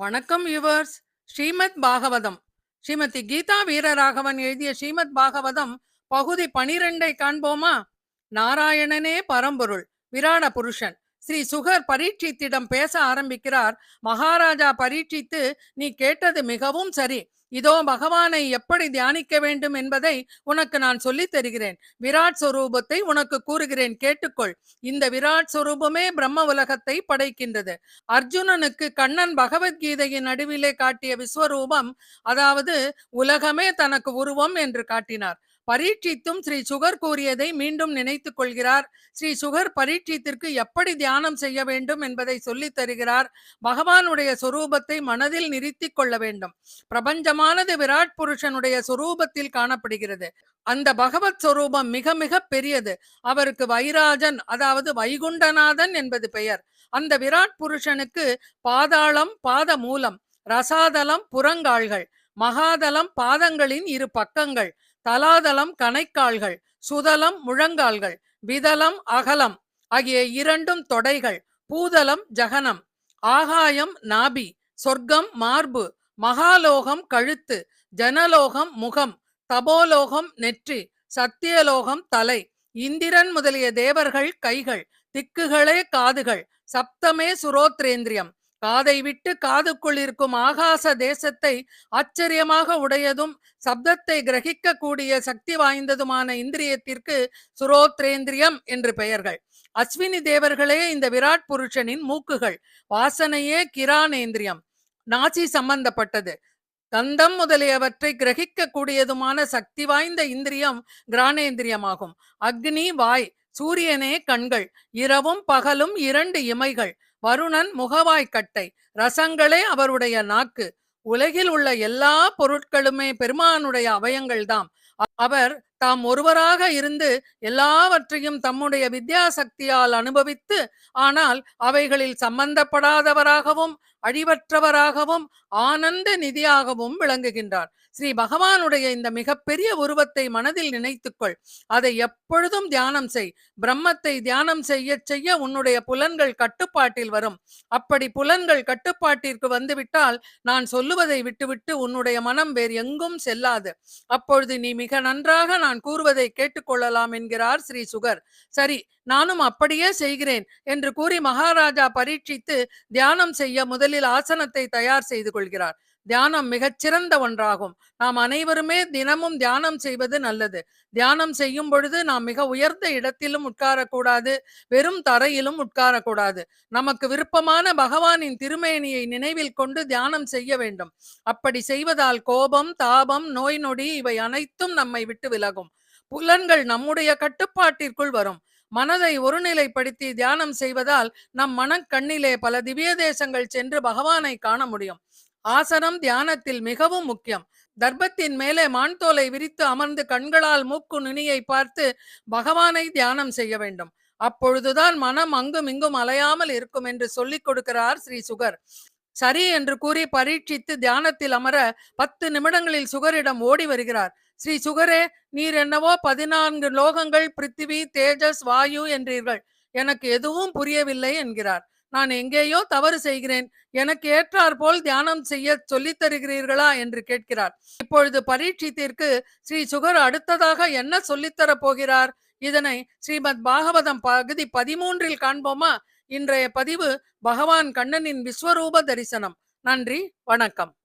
வணக்கம் யுவர்ஸ் ஸ்ரீமத் பாகவதம். ஸ்ரீமதி கீதா வீரராகவன் எழுதிய ஸ்ரீமத் பாகவதம் பகுதி பனிரெண்டை காண்போமா? நாராயணனே பரம்பொருள் விராட புருஷன். ஸ்ரீ சுகர் பரீட்சித்திடம் பேச ஆரம்பிக்கிறார். மகாராஜா பரீட்சித்து நீ கேட்டது மிகவும் சரி. இதோ பகவானை எப்படி தியானிக்க வேண்டும் என்பதை உனக்கு நான் சொல்லித் தருகிறேன். விராட் சொரூபத்தை உனக்கு கூறுகிறேன். கேட்டுக்கொள். இந்த விராட் சொரூபமே பிரம்ம உலகத்தை படைக்கின்றது. அர்ஜுனனுக்கு கண்ணன் பகவத்கீதையின் நடுவிலே காட்டிய விஸ்வரூபம் அதாவது உலகமே தனக்கு உருவம் என்று காட்டினார். பரீட்சித்தும் ஸ்ரீ சுகர் கூறியதை மீண்டும் நினைத்துக் கொள்கிறார். ஸ்ரீ சுகர் பரீட்சித்திற்கு எப்படி தியானம் செய்ய வேண்டும் என்பதை சொல்லித் தருகிறார். பகவானுடைய சொரூபத்தை மனதில் நிறுத்திக் கொள்ள வேண்டும். பிரபஞ்சமானது விராட் புருஷனுடைய சொரூபத்தில் காணப்படுகிறது. அந்த பகவத் சொரூபம் மிக மிக பெரியது. அவருக்கு வைராஜன் அதாவது வைகுண்டநாதன் என்பது பெயர். அந்த விராட் புருஷனுக்கு பாதாளம் பாத மூலம் ரசாதலம் புறங்கால்கள் மகாதலம் பாதங்களின் இரு பக்கங்கள் தலாதலம் கணைக்கால்கள் சுதலம் முழங்கால்கள் விதலம் அகலம் ஆகிய இரண்டும் தொடைகள் பூதலம் ஜகனம் ஆகாயம் நாபி சொர்க்கம் மார்பு மகாலோகம் கழுத்து ஜனலோகம் முகம் தபோலோகம் நெற்றி சத்தியலோகம் தலை இந்திரன் முதலிய தேவர்கள் கைகள் திக்குகளே காதுகள் சப்தமே சுரோத்ரேந்திரியம். காதை விட்டு காதுக்குள் இருக்கும் ஆகாச தேசத்தை ஆச்சரியமாக உடையதும் சப்தத்தை கிரகிக்க கூடிய சக்தி வாய்ந்ததுமான இந்திரியத்திற்கு சுரோத்ரேந்திரியம் என்று பெயர்கள். அஸ்வினி தேவர்களே இந்த விராட் புருஷனின் மூக்குகள் வாசனையே கிரானேந்திரியம் நாசி சம்பந்தப்பட்டது. கந்தம் முதலியவற்றை கிரகிக்க கூடியதுமான சக்தி வாய்ந்த இந்திரியம் கிரானேந்திரியமாகும் அக்னி வாய் சூரியனே கண்கள் இரவும் பகலும் இரண்டு இமைகள் வருணன் முகவாய்க்கட்டை ரசங்களே அவருடைய நாக்கு. உலகில் உள்ள எல்லா பொருட்களுமே பெருமானுடைய அவயங்கள்தாம். அவர் தாம் ஒருவராக இருந்து எல்லாவற்றையும் தம்முடைய வித்யாசக்தியால் அனுபவித்து ஆனால் அவைகளில் சம்பந்தப்படாதவராகவும் அழிவற்றவராகவும் ஆனந்த நிதியாகவும் விளங்குகின்றார். ஸ்ரீ பகவானுடைய இந்த மிகப்பெரிய உருவத்தை மனதில் நினைத்துக்கொள். அதை எப்பொழுதும் தியானம் செய். பிரம்மத்தை தியானம் செய்ய செய்ய உன்னுடைய புலன்கள் கட்டுப்பாட்டில் வரும். அப்படி புலன்கள் கட்டுப்பாட்டிற்கு வந்துவிட்டால் நான் சொல்லுவதை விட்டுவிட்டு உன்னுடைய மனம் வேறு எங்கும் செல்லாது. அப்பொழுது நீ மிக நன்றாக நான் கூறுவதை கேட்டுக்கொள்ளலாம் என்கிறார் ஸ்ரீ சுகர். சரி நானும் அப்படியே செய்கிறேன் என்று கூறி மகாராஜா பரீட்சித்து தியானம் செய்ய முதலில் ஆசனத்தை தயார் செய்து கொள்கிறார். தியானம் மிகச்சிறந்த ஒன்றாகும். நாம் அனைவருமே தினமும் தியானம் செய்வது நல்லது. தியானம் செய்யும் பொழுது நாம் மிக உயர்ந்த இடத்திலும் உட்காரக்கூடாது வெறும் தரையிலும் உட்காரக்கூடாது. நமக்கு விருப்பமான பகவானின் திருமேனியை நினைவில் கொண்டு தியானம் செய்ய வேண்டும். அப்படி செய்வதால் கோபம் தாபம் நோய் நொடி இவை அனைத்தும் நம்மை விட்டு விலகும். புலன்கள் நம்முடைய கட்டுப்பாட்டிற்குள் வரும். மனதை ஒருநிலைப்படுத்தி தியானம் செய்வதால் நம் மனக்கண்ணிலே பல திவ்ய தேசங்கள் சென்று பகவானை காண முடியும். ஆசனம் தியானத்தில் மிகவும் முக்கியம். தர்பத்தின் மேலே மான்தோலை விரித்து அமர்ந்து கண்களால் மூக்கு நுனியை பார்த்து பகவானை தியானம் செய்ய வேண்டும். அப்பொழுதுதான் மனம் அங்கும் இங்கும் அலையாமல் இருக்கும் என்று சொல்லிக் கொடுக்கிறார் ஸ்ரீ சுகர். சரி என்று கூறி பரீட்சித்து தியானத்தில் அமர பத்து நிமிடங்களில் சுகரிடம் ஓடி வருகிறார். ஸ்ரீ சுகரே நீர் என்னவோ பதினான்கு லோகங்கள் பிருத்திவி தேஜஸ் வாயு என்றீர்கள். எனக்கு எதுவும் புரியவில்லை என்கிறார். நான் எங்கேயோ தவறு செய்கிறேன். எனக்கு ஏற்றார் போல் தியானம் செய்ய சொல்லித் தருகிறீர்களா? என்று கேட்கிறார். இப்பொழுது பரீட்சித்திற்கு ஸ்ரீ சுகர் அடுத்ததாக என்ன சொல்லித்தரப் போகிறார்? இதனை ஸ்ரீமத் பாகவதம் பகுதி பதிமூன்றில் காண்போமா? இன்றைய பதிவு பகவான் கண்ணனின் விஸ்வரூப தரிசனம். நன்றி வணக்கம்.